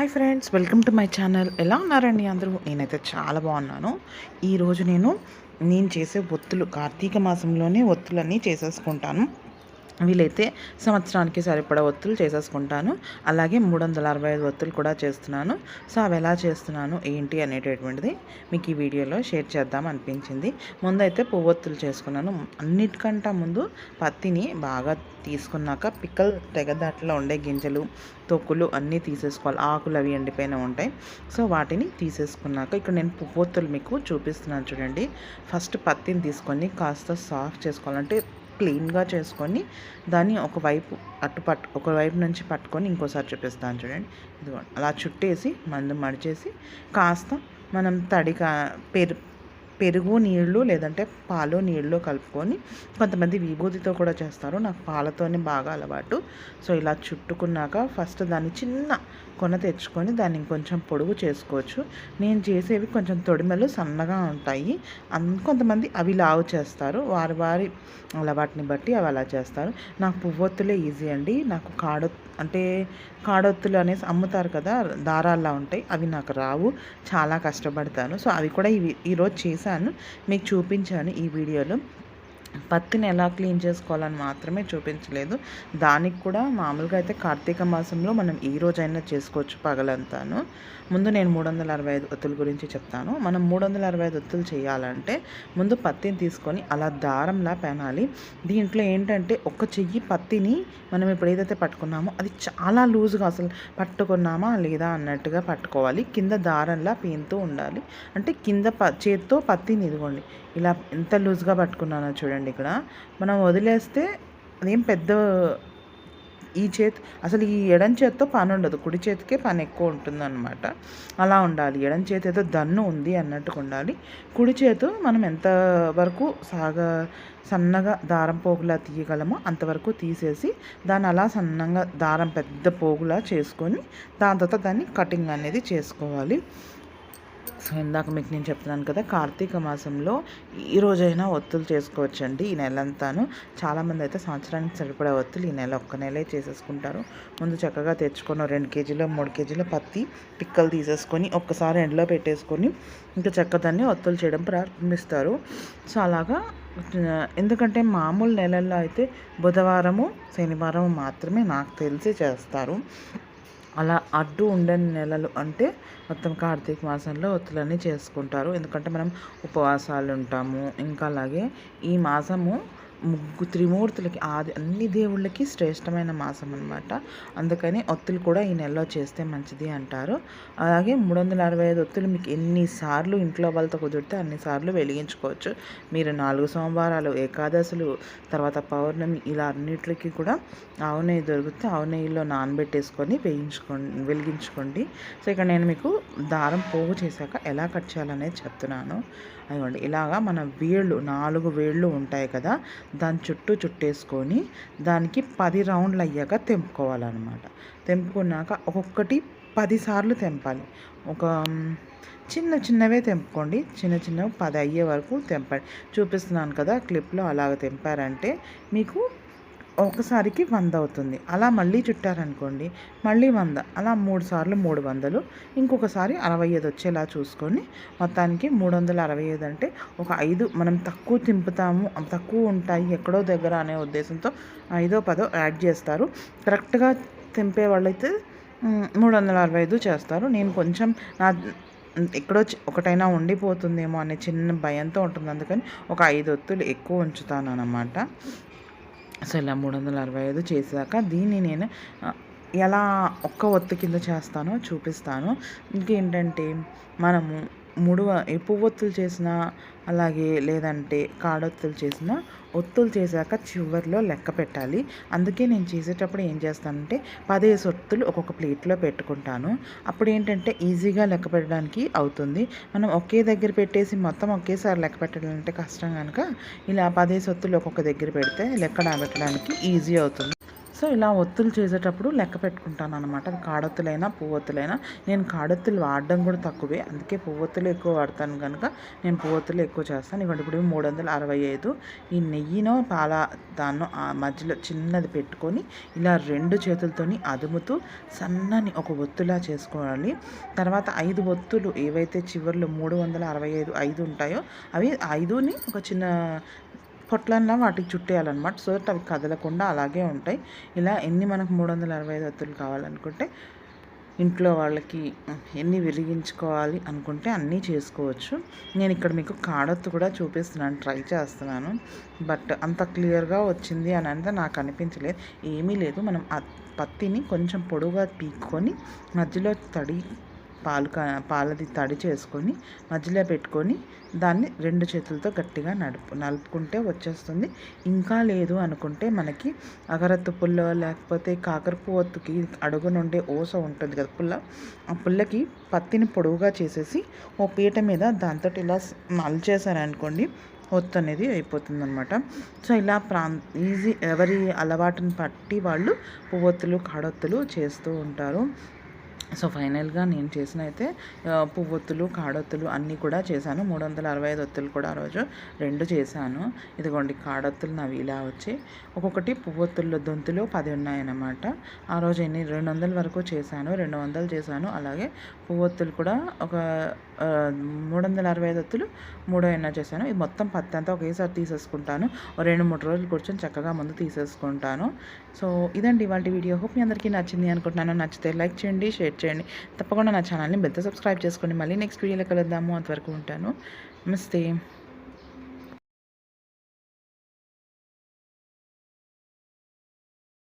Hi friends welcome to my channel. ఎలా ఉన్నారండి అందరూ? నేనైతే చాలా బాగున్నాను. ఈరోజు నేను నేను చేసే ఒత్తులు కార్తీక మాసంలోనే ఒత్తులన్నీ చేసేసుకుంటాను. వీలైతే సంవత్సరానికి సరిపడా ఒత్తులు చేసేసుకుంటాను. అలాగే మూడు వందల అరవై ఐదు ఒత్తులు కూడా చేస్తున్నాను. సో అవి ఎలా చేస్తున్నాను ఏంటి అనేటటువంటిది మీకు ఈ వీడియోలో షేర్ చేద్దాం అనిపించింది. ముందైతే పువ్వొత్తులు చేసుకున్నాను. అన్నిటికంటే ముందు పత్తిని బాగా తీసుకున్నాక పిక్కల్ తెగదాట్లో ఉండే గింజలు తొక్కులు అన్నీ తీసేసుకోవాలి. ఆకులు అవి ఎండిపోయిన ఉంటాయి. సో వాటిని తీసేసుకున్నాక ఇక్కడ నేను పువ్వొత్తులు మీకు చూపిస్తున్నాను చూడండి. ఫస్ట్ పత్తిని తీసుకొని కాస్త సాఫ్ట్ చేసుకోవాలంటే క్లీన్గా చేసుకొని దాన్ని ఒకవైపు అటు పట్టు ఒకవైపు నుంచి పట్టుకొని ఇంకోసారి చూపిస్తాను చూడండి. ఇదిగోండి. అలా చుట్టేసి మందు మడిచేసి కాస్త మనం తడిగా పెరు పెరుగు నీళ్ళు లేదంటే పాలు నీళ్ళు కలుపుకొని కొంతమంది విభూతితో కూడా చేస్తారు. నాకు పాలతోనే బాగా అలవాటు. సో ఇలా చుట్టుకున్నాక ఫస్ట్ దాన్ని చిన్న కొన తెచ్చుకొని దాన్ని ఇంకొంచెం పొడుగు చేసుకోవచ్చు. నేను చేసేవి కొంచెం తొడిమలు సన్నగా ఉంటాయి. అన్ కొంతమంది అవి లావు చేస్తారు. వారి వారి అలవాటుని బట్టి అవి అలా చేస్తారు. నాకు పువ్వొత్తులే ఈజీ అండి. నాకు కాడ అంటే కాడొత్తులు అనేసి అమ్ముతారు కదా దారాల్లా ఉంటాయి. అవి నాకు రావు. చాలా కష్టపడతాను. సో అవి కూడా ఇవి ఈరోజు చేశాను. మీకు చూపించాను ఈ వీడియోలో. పత్తిని ఎలా క్లీన్ చేసుకోవాలని మాత్రమే చూపించలేదు. దానికి కూడా మామూలుగా అయితే కార్తీక మాసంలో మనం ఈ రోజైనా చేసుకోవచ్చు పగలంతాను. ముందు నేను మూడు వందల అరవై ఐదు ఒత్తుల గురించి చెప్తాను. మనం మూడు వందల అరవై ఐదు ఒత్తులు చేయాలంటే ముందు పత్తిని తీసుకొని అలా దారంలా పెనాలి. దీంట్లో ఏంటంటే ఒక చెయ్యి పత్తిని మనం ఇప్పుడు ఏదైతే పట్టుకున్నామో అది చాలా లూజ్గా అసలు పట్టుకున్నామా లేదా అన్నట్టుగా పట్టుకోవాలి. కింద దారంలా పీంతూ ఉండాలి. అంటే కింద ప చేత్తో పత్తిని ఇదిగోండి ఇలా ఎంత లూజ్గా పట్టుకున్నానో చూడండి. ఇక్కడ. మనం వదిలేస్తే అదేం పెద్ద ఈ చేతి అసలు ఈ ఎడం చేతితో పని ఉండదు. కుడి చేతికే పని ఎక్కువ ఉంటుంది అనమాట అలా ఉండాలి. ఎడం చేతి ఏదో దన్ను ఉంది అన్నట్టుగా ఉండాలి. కుడి చేతు మనం ఎంత వరకు సాగ సన్నగా దారం పోగులా తీయగలమో అంతవరకు తీసేసి దాన్ని అలా సన్నగా దారం పెద్ద పోగులా చేసుకొని దాని తర్వాత దాన్ని కటింగ్ అనేది చేసుకోవాలి. సో ఇందాక మీకు నేను చెప్తున్నాను కదా కార్తీక మాసంలో ఈ రోజైనా ఒత్తులు చేసుకోవచ్చండి ఈ నెల అంతాను చాలామంది అయితే సంవత్సరానికి సరిపడే ఒత్తులు ఈ నెల ఒక్క నెలే చేసేసుకుంటారు. ముందు చక్కగా తెచ్చుకొని రెండు కేజీలు మూడు కేజీల పత్తి పిక్కలు తీసేసుకొని ఒక్కసారి ఎండలో పెట్టేసుకొని ఇంకా చక్క దాన్ని ఒత్తులు చేయడం ప్రారంభిస్తారు. సో అలాగా ఎందుకంటే మామూలు నెలల్లో అయితే బుధవారము శనివారం మాత్రమే నాకు తెలిసి చేస్తారు. అలా అడ్డు ఉండని నెలలు అంటే మొత్తం కార్తీక మాసంలో ఒత్తులన్నీ చేసుకుంటారు. ఎందుకంటే మనం ఉపవాసాలు ఉంటాము. ఇంకా అలాగే ఈ మాసము ముగ్గు త్రిమూర్తులకి ఆది అన్ని దేవుళ్ళకి శ్రేష్టమైన మాసం అనమాట అందుకని ఒత్తులు కూడా ఈ నెలలో చేస్తే మంచిది అంటారు. అలాగే మూడు వందల అరవై ఐదు ఒత్తులు మీకు ఎన్నిసార్లు ఇంట్లో వాళ్ళతో కుదిరితే అన్నిసార్లు వెలిగించుకోవచ్చు. మీరు నాలుగు సోమవారాలు ఏకాదశులు తర్వాత పౌర్ణమి ఇలా అన్నిటికి కూడా ఆవు నెయ్యి దొరికితే ఆవు నెయ్యిలో నానబెట్టేసుకొని వేయించుకోండి వెలిగించుకోండి. సో ఇక్కడ నేను మీకు దారం పోగు చేశాక ఎలా కట్ చేయాలనేది చెప్తున్నాను. అదిగోండి ఇలాగా మన వేళ్ళు నాలుగు వేళ్ళు ఉంటాయి కదా దాని చుట్టూ చుట్టేసుకొని దానికి పది రౌండ్లు అయ్యాక తెంపుకోవాలన్నమాట. తెంపుకున్నాక ఒక్కొక్కటి పదిసార్లు తెంపాలి. ఒక చిన్న చిన్నవే తెంపుకోండి. చిన్న చిన్నవి పది అయ్యే వరకు తెంపండి. చూపిస్తున్నాను కదా క్లిప్లో అలాగ తెంపారంటే మీకు ఒకసారికి వంద అవుతుంది. అలా మళ్ళీ చుట్టారనుకోండి మళ్ళీ వంద అలా మూడు సార్లు మూడు వందలు ఇంకొకసారి అరవై ఐదు వచ్చేలా చూసుకొని మొత్తానికి మూడు వందల అరవై ఐదు అంటే ఒక ఐదు మనం తక్కువ తింపుతాము తక్కువ ఉంటాయి ఎక్కడో దగ్గర అనే ఉద్దేశంతో ఐదో పదో యాడ్ చేస్తారు. కరెక్ట్గా తింపే వాళ్ళైతే మూడు వందల అరవై ఐదు చేస్తారు. నేను కొంచెం నా ఎక్కడో ఒకటైనా ఉండిపోతుందేమో అనే చిన్న భయంతో ఉంటుంది అందుకని ఒక ఐదు ఒత్తులు ఎక్కువ ఉంచుతాను అన్నమాట సో ఇలా మూడు వందల అరవై ఐదు చేసాక దీన్ని నేను ఎలా ఒక్క ఒత్తు కింద చేస్తానో చూపిస్తాను. ఇంకేంటంటే మనము మూడు పువ్వొత్తులు చేసిన అలాగే లేదంటే కాడొత్తులు చేసిన ఒత్తులు చేశాక చివరిలో లెక్క పెట్టాలి. అందుకే నేను చేసేటప్పుడు ఏం చేస్తానంటే పదేసి ఒత్తులు ఒక్కొక్క ప్లేట్లో పెట్టుకుంటాను. అప్పుడు ఏంటంటే ఈజీగా లెక్క పెట్టడానికి అవుతుంది. మనం ఒకే దగ్గర పెట్టేసి మొత్తం ఒకేసారి లెక్క పెట్టాలంటే కష్టం కనుక ఇలా పదేసి ఒత్తులు ఒక్కొక్క దగ్గర పెడితే లెక్క పెట్టడానికి ఈజీ అవుతుంది. సో ఇలా ఒత్తులు చేసేటప్పుడు లెక్క పెట్టుకుంటాను అనమాట కాడొత్తులైనా పువ్వొత్తులైనా. నేను కాడొత్తులు వాడడం కూడా తక్కువే. అందుకే పువ్వొత్తులు ఎక్కువ వాడతాను కనుక నేను పువ్వొత్తులు ఎక్కువ చేస్తాను. ఇవ్వండి ఇప్పుడు మూడు వందల అరవై ఐదు. ఈ నెయ్యినో పాల దాన్నో ఆ మధ్యలో చిన్నది పెట్టుకొని ఇలా రెండు చేతులతోని అదుముతూ సన్నని ఒక ఒత్తులా చేసుకోవాలి. తర్వాత ఐదు ఒత్తులు ఏవైతే చివర్లో మూడు వందల అరవై ఐదు ఐదు ఉంటాయో అవి ఐదుని ఒక చిన్న పొట్లన్నా వాటికి చుట్టేయాలన్నమాట సో దట్ అవి కదలకుండా అలాగే ఉంటాయి. ఇలా ఎన్ని మనకు మూడు వందల అరవై ఐదు ఒత్తులు కావాలనుకుంటే ఇంట్లో వాళ్ళకి ఎన్ని విరిగించుకోవాలి అనుకుంటే అన్నీ చేసుకోవచ్చు. నేను ఇక్కడ మీకు కాడొత్తు కూడా చూపిస్తున్నాను ట్రై చేస్తున్నాను. బట్ అంత క్లియర్గా వచ్చింది అని అంతా నాకు అనిపించలేదు. ఏమీ లేదు. మనం పత్తిని కొంచెం పొడుగా పీక్కొని మధ్యలో తడి పాలు పాలది తడి చేసుకొని మధ్యలో పెట్టుకొని దాన్ని రెండు చేతులతో గట్టిగా నడుపు నలుపుకుంటే వచ్చేస్తుంది. ఇంకా లేదు అనుకుంటే మనకి అగరత్తు పుల్ల లేకపోతే కాకర పువ్వొత్తుకి అడుగు నుండే ఓస ఉంటుంది కదా పుల్ల ఆ పుల్లకి పత్తిని పొడవుగా చేసేసి ఓ పీట మీద దాంతో ఇలా మలిచేసారనుకోండి ఒత్తు అనేది అయిపోతుంది అనమాట సో ఇలా ప్రా ఈజీ ఎవరి అలవాటుని బట్టి వాళ్ళు పువ్వొత్తులు కాడొత్తులు చేస్తూ ఉంటారు. సో ఫైనల్గా నేను చేసిన అయితే పువ్వొత్తులు కాడొత్తులు అన్నీ కూడా చేశాను. మూడు వందల అరవై ఐదు ఒత్తులు కూడా ఆ రోజు రెండు చేశాను. ఇదిగోండి కాడొత్తులు నవి ఇలా వచ్చి ఒక్కొక్కటి పువ్వొత్తుల్లో దొంతులు పది ఉన్నాయన్నమాట. ఆ రోజు ఎన్ని రెండు వందల వరకు చేశాను రెండు వందలు చేశాను. అలాగే పువ్వొత్తులు కూడా ఒక మూడు వందల అరవై ఐదు ఒత్తులు మూడో ఎన్నో చేశాను. ఇది మొత్తం పత్తి అంతా ఒకేసారి తీసేసుకుంటాను. రెండు మూడు రోజులు కూర్చొని చక్కగా ముందు తీసేసుకుంటాను. సో ఇదండి ఇవాళ వీడియో. హోప్ మీ అందరికీ నచ్చింది అనుకుంటున్నాను. నచ్చితే లైక్ చేయండి షేర్ చేయండి. తప్పకుండా నా ఛానల్ని బెల్తో సబ్స్క్రైబ్ చేసుకోండి మళ్ళీ నెక్స్ట్ వీడియోలో కలుద్దాము. అంతవరకు ఉంటాను. నమస్తే.